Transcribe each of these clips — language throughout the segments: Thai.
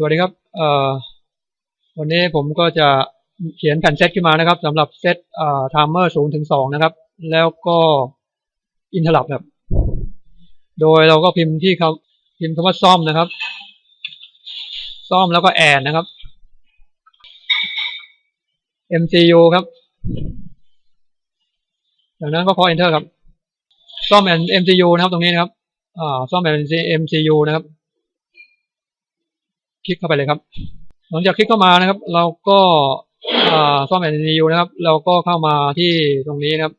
สวัสดีครับวันนี้ผมก็จะเขียนแผ่นเซตขึ้นมานะครับสำหรับเซตไทม์เมอร์ศูนย์ถึงสองนะครับ แล้วก็อินเทอร์ลับครับ โดยเราก็พิมพ์ที่เขาพิมพ์คำว่าซ่อมนะครับ ซ่อมแล้วก็แอนนะครับ MCU ครับ จากนั้นก็พอ enter ครับ ซ่อม MCU นะครับตรงนี้นะครับอ่าซ่อม MCU นะครับ ลิกเข้าไปเลยครับ หลังจากคลิกเข้ามานะครับ เราก็อ่าซ่อม MCU นะครับ เราก็เข้ามาที่ตรงนี้นะครับ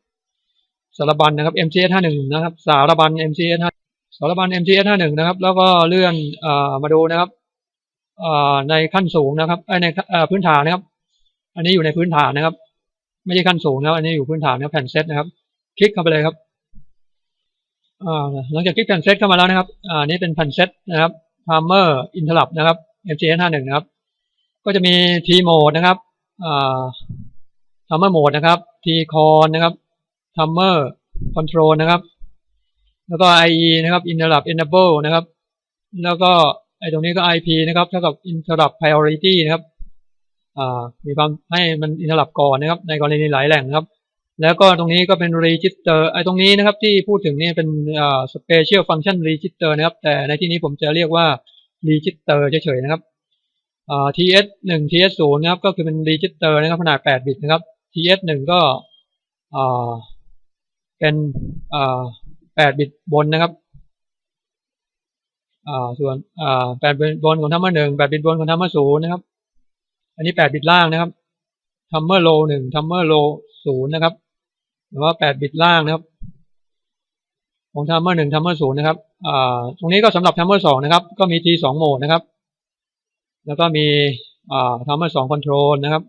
สารบัญนะครับ MCS 51นะครับ สารบัญ MCS 5สารบัญ MCS 51นะครับ แล้วก็เลื่อนอมาดูนะครับในขั้นสูงนะครับในอ่าพื้นฐานนะครับ อันนี้อยู่ในพื้นฐานนะครับ ไม่ใช่ขั้นสูงนะครับ อันนี้อยู่พื้นฐานนะครับแผ่นเซตนะครับ คลิกเข้าไปเลยครับหลังจากคลิกแผ่นเซตเข้ามาแล้วนะครับ อ่า นี่เป็นแผ่นเซตนะครับ Timer Interrupt นะครับ MCS 51นะครับ ก็จะมี T mode นะครับ Timer mode นะครับ T con นะครับ Timer control นะครับ แล้วก็ IE นะครับ Interrupt enable นะครับ แล้วก็ไอตรงนี้ก็ IP นะครับเท่ากับ Interrupt priority นะครับมีความให้มันอินทรับก่อนนะครับ ในกรณีหลายแหล่งนะครับ แล้วก็ตรงนี้ก็เป็น register ไอ้ตรงนี้นะครับที่พูดถึงนี่เป็น special function register นะครับ แต่ในที่นี้ผมจะเรียกว่า register เฉยๆนะครับอ่า ts 1 ts 0นะครับ ก็คือเป็น register นะครับขนาด8บิตนะครับ ts 1ก็อ่าเป็นอ่า8บิตบนนะครับอ่าส่วนอ่า8บิตบนของทัมเมอร์1 8บิตบนของทัมเมอร์0นะครับ อันนี้8บิตล่างนะครับทัมเมอร์โล1ทัมเมอร์โล0นะครับหรือว่า8บิตล่างนะครับ ของทัมเมอร์1ทัมเมอร์นะครับตรงนี้ก็สำหรับทัมเมอร์2นะครับ ก็มี T 2โหมดนะครับ แล้วก็มีอ่าทัมเมอร์2คอนโทรลนะครับ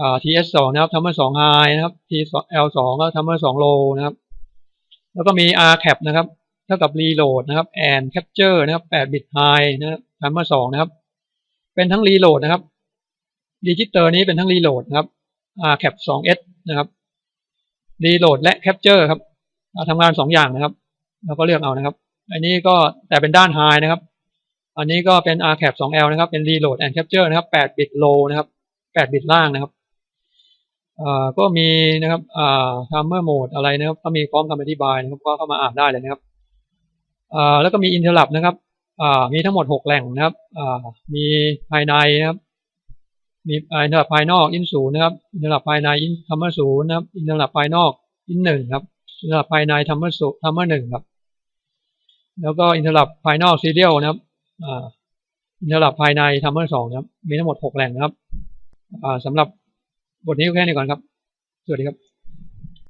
อ่า TS 2นะครับทัมเมอร์2 high นะครับ T L 2ก็ทัมเมอร์2 low นะครับ แล้วก็มี R cap นะครับ เท่ากับ reload นะครับ and capture นะครับ8บิต high นะครับทัมเมอร์2นะครับ เป็นทั้ง reload นะครับ register นี้เป็นทั้ง reload นะครับ R cap 2S นะครับ reload และ capture ครับ ทำงานสองอย่างนะครับแล้วก็เลือกเอานะครับ อันนี้ก็แต่เป็นด้าน high นะครับ อันนี้ก็เป็น R cap 2L นะครับ เป็น reload and capture นะครับ8บิต low นะครับ8บิตล่างนะครับก็มีนะครับอ่า timer mode อะไรนะครับ ก็มีพร้อมคำอธิบายนะครับ ก็เข้ามาอ่านได้เลยนะครับแล้วก็มี interrupt นะครับมีทั้งหมด 6 แหล่งนะครับมีภายในนะครับ มีอินเทอร์ลับภายนอกอินศูนย์นะครับ อินเทอร์ลับภายในอินทัมเมอร์ศูนย์นะครับ อินเทอร์ลับภายนอกอินหนึ่งครับ อินเทอร์ลับภายในทัมเมอร์ศูนย์ทัมเมอร์หนึ่งครับ แล้วก็อินเทอร์ลับภายนอกซีเรียลนะครับอ่าอินเทอร์ลับภายในทัมเมอร์สองนะครับ มีทั้งหมดหกแหล่งนะครับอ่าสำหรับบทนี้ก็แค่นี้ก่อนครับ สวัสดีครับ